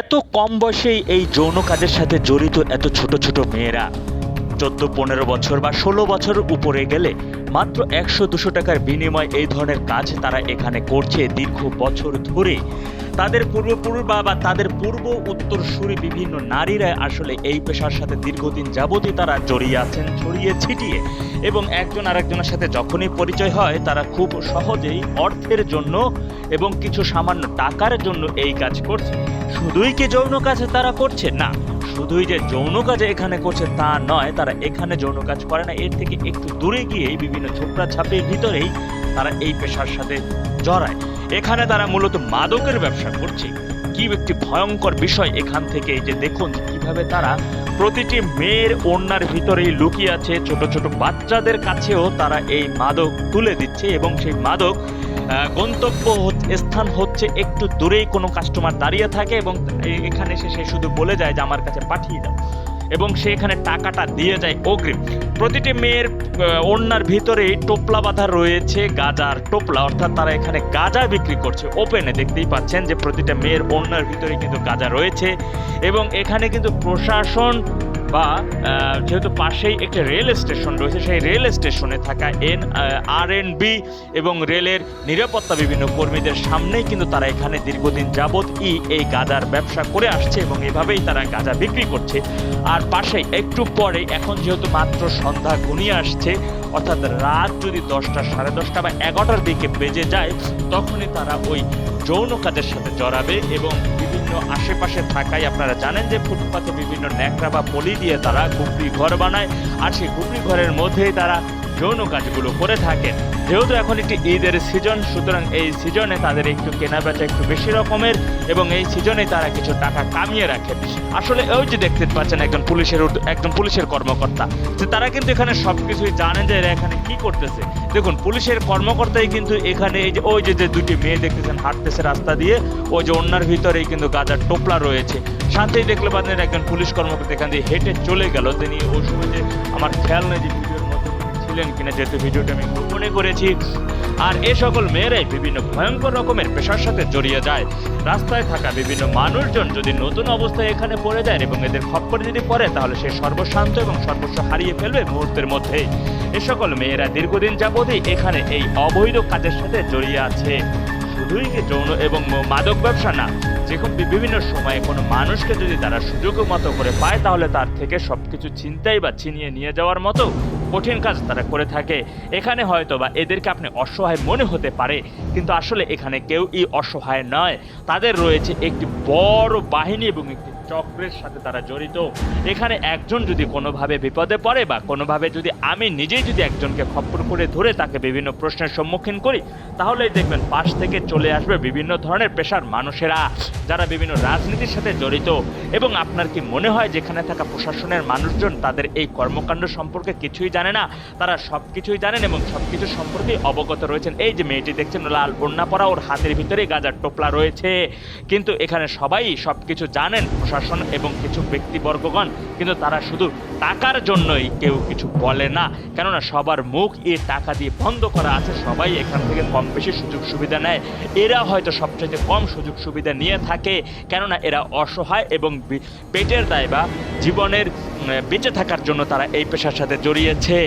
এত কম বয়সেই এই যৌন কাজের সাথে জড়িত এত ছোট ছোট মেয়েরা? চোদ্দ, পনেরো বছর বা ষোলো বছর উপরে গেলে মাত্র একশো দুশো টাকার বিনিময়ে এই ধরনের কাজ তারা এখানে করছে দীর্ঘ বছর ধরে। তাদের পূর্বপুরুষ বা তাদের পূর্ব উত্তরসূরি বিভিন্ন নারীরা আসলে এই পেশার সাথে দীর্ঘদিন যাবতই তারা জড়িয়ে আছেন, ছড়িয়ে ছিটিয়ে এবং একজন আরেকজনের সাথে যখনই পরিচয় হয়, তারা খুব সহজেই অর্থের জন্য এবং কিছু সামান্য টাকার জন্য এই কাজ করছে। শুধুই কি যৌন কাজে তারা করছে? না। শুধুই যে যৌন কাজে এখানে করছে তা নয়, তারা এখানে যৌন কাজ করে না। এর থেকে একটু দূরে গিয়ে বিভিন্ন ছোপড়া ছাপের ভিতরেই তারা এই পেশার সাথে জড়ায়। এখানে তারা মূলত মাদকের ব্যবসা করছে। কি একটি ভয়ঙ্কর বিষয় এখান থেকে যে দেখুন কীভাবে তারা প্রতিটি মেয়ের ওড়নার ভিতরেই লুকিয়ে আছে। ছোট ছোট বাচ্চাদের কাছেও তারা এই মাদক তুলে দিচ্ছে এবং সেই মাদক গন্তব্য হচ্ছে- স্থান হচ্ছে একটু দূরেই কোনো কাস্টমার দাঁড়িয়ে থাকে এবং এখানে এসে সে শুধু বলে যায় যে আমার কাছে পাঠিয়ে দাও। এবং সে এখানে টাকাটা দিয়ে যায় অগ্রিম। প্রতিটি মেয়ের ওড়নার ভিতরেই টোপলা বাঁধা রয়েছে, গাজার টোপলা। অর্থাৎ তারা এখানে গাজা বিক্রি করছে। ওপেনে দেখতেই পাচ্ছেন যে প্রতিটা মেয়ের ওড়নার ভিতরে কিন্তু গাজা রয়েছে। এবং এখানে কিন্তু প্রশাসন বা যেহেতু পাশেই একটি রেল স্টেশন রয়েছে, সেই রেল স্টেশনে থাকা এন আর এন বি এবং রেলের নিরাপত্তা বিভিন্ন কর্মীদের সামনেই কিন্তু তারা এখানে দীর্ঘদিন যাবৎ ই, এই গাজার ব্যবসা করে আসছে এবং এভাবেই তারা গাজা বিক্রি করছে। আর পাশেই একটু পরে এখন যেহেতু মাত্র সন্ধ্যা ঘনিয়ে আসছে, অর্থাৎ রাত যদি দশটা সাড়ে দশটা বা এগারোটার দিকে বেজে যায়, তখনই তারা ওই যৌন কাজের সাথে জড়াবে এবং আশেপাশে থাকায় আপনারা জানেন যে ফুটপাতে বিভিন্ন ন্যাকড়া বা পলি দিয়ে তারা গুপড়ি ঘর বানায়, আর সেই ঘুপড়ি ঘরের মধ্যেই তারা যৌন কাজগুলো করে থাকেন। যেহেতু এখন একটি ঈদের সিজন সুতরাং এই সিজনে তাদের একটু কেনাবেচা একটু বেশি রকমের এবং এই সিজনে তারা কিছু টাকা কামিয়ে রাখেন। আসলে ওই যে দেখতে পাচ্ছেন একজন পুলিশের একজন পুলিশের কর্মকর্তা, যে তারা কিন্তু এখানে সবকিছুই জানেন যে এরা এখানে কি করতেছে। দেখুন, পুলিশের কর্মকর্তাই কিন্তু এখানে এই যে, ওই যে যে দুটি মেয়ে দেখতেছেন হাঁটতেছে রাস্তা দিয়ে, ওই যে অন্যার ভিতরেই কিন্তু গাজার টোপলা রয়েছে। শান্তিই দেখলে পাচ্ছেন একজন পুলিশ কর্মকর্তা এখান দিয়ে হেঁটে চলে গেল। তিনি ওই সময় যে আমার খেয়াল নেই যে ভিডিওর মধ্যে তিনি ছিলেন কিনা যেহেতু ভিডিওটা আমি গোপনে করেছি। আর এ সকল মেয়েরাই বিভিন্ন ভয়ঙ্কর রকমের পেশার সাথে জড়িয়ে যায়। রাস্তায় থাকা বিভিন্ন মানুষজন যদি নতুন অবস্থায় এখানে পড়ে যায় এবং এদের খপ্পরে যদি পড়ে, তাহলে সে সর্বশান্ত এবং সর্বস্ব হারিয়ে ফেলবে মুহূর্তের মধ্যেই। এ সকল মেয়েরা দীর্ঘদিন যাবতই এখানে এই অবৈধ কাজের সাথে জড়িয়ে আছে। শুধুই কি যৌন এবং মাদক ব্যবসা না, যে কোনো বিভিন্ন সময়ে কোনো মানুষকে যদি তারা সুযোগ মতো করে পায়, তাহলে তার থেকে সবকিছু চিন্তাই বা ছিনিয়ে নিয়ে যাওয়ার মতো কঠিন কাজ তারা করে থাকে। এখানে হয়তো বা এদেরকে আপনি অসহায় মনে হতে পারে, কিন্তু আসলে এখানে কেউই অসহায় নয়। তাদের রয়েছে একটি বড় বাহিনী এবং একটি চক্রের সাথে তারা জড়িত। এখানে একজন যদি কোনোভাবে বিপদে পড়ে বা কোনোভাবে যদি আমি নিজেই যদি একজনকে খপ্পর করে ধরে তাকে বিভিন্ন প্রশ্নের সম্মুখীন করি, তাহলেই দেখবেন পাশ থেকে চলে আসবে বিভিন্ন ধরনের পেশার মানুষেরা, যারা বিভিন্ন রাজনীতির সাথে জড়িত। এবং আপনার কি মনে হয় যেখানে থাকা প্রশাসনের মানুষজন তাদের এই কর্মকাণ্ড সম্পর্কে কিছুই জানে না? তারা সব কিছুই জানেন এবং সব কিছু সম্পর্কে অবগত রয়েছেন। এই যে মেয়েটি দেখছেন, লাল বন্যা পরা ওর হাতের ভিতরেই গাজার টোপলা রয়েছে। কিন্তু এখানে সবাই সব কিছু জানেন প্রশাসন এবং কিছু ব্যক্তিবর্গগণ, কিন্তু তারা শুধু টাকার জন্যই কেউ কিছু বলে না। কেননা সবার মুখ এ টাকা দিয়ে বন্ধ করা আছে, সবাই এখান থেকে কম বেশি সুযোগ সুবিধা নেয়। এরা হয়তো সবচেয়ে কম সুযোগ সুবিধা নিয়ে থাকে, কেননা এরা অসহায় এবং পেটের দায় বা জীবনের বেঁচে থাকার জন্য তারা এই পেশার সাথে জড়িয়েছে।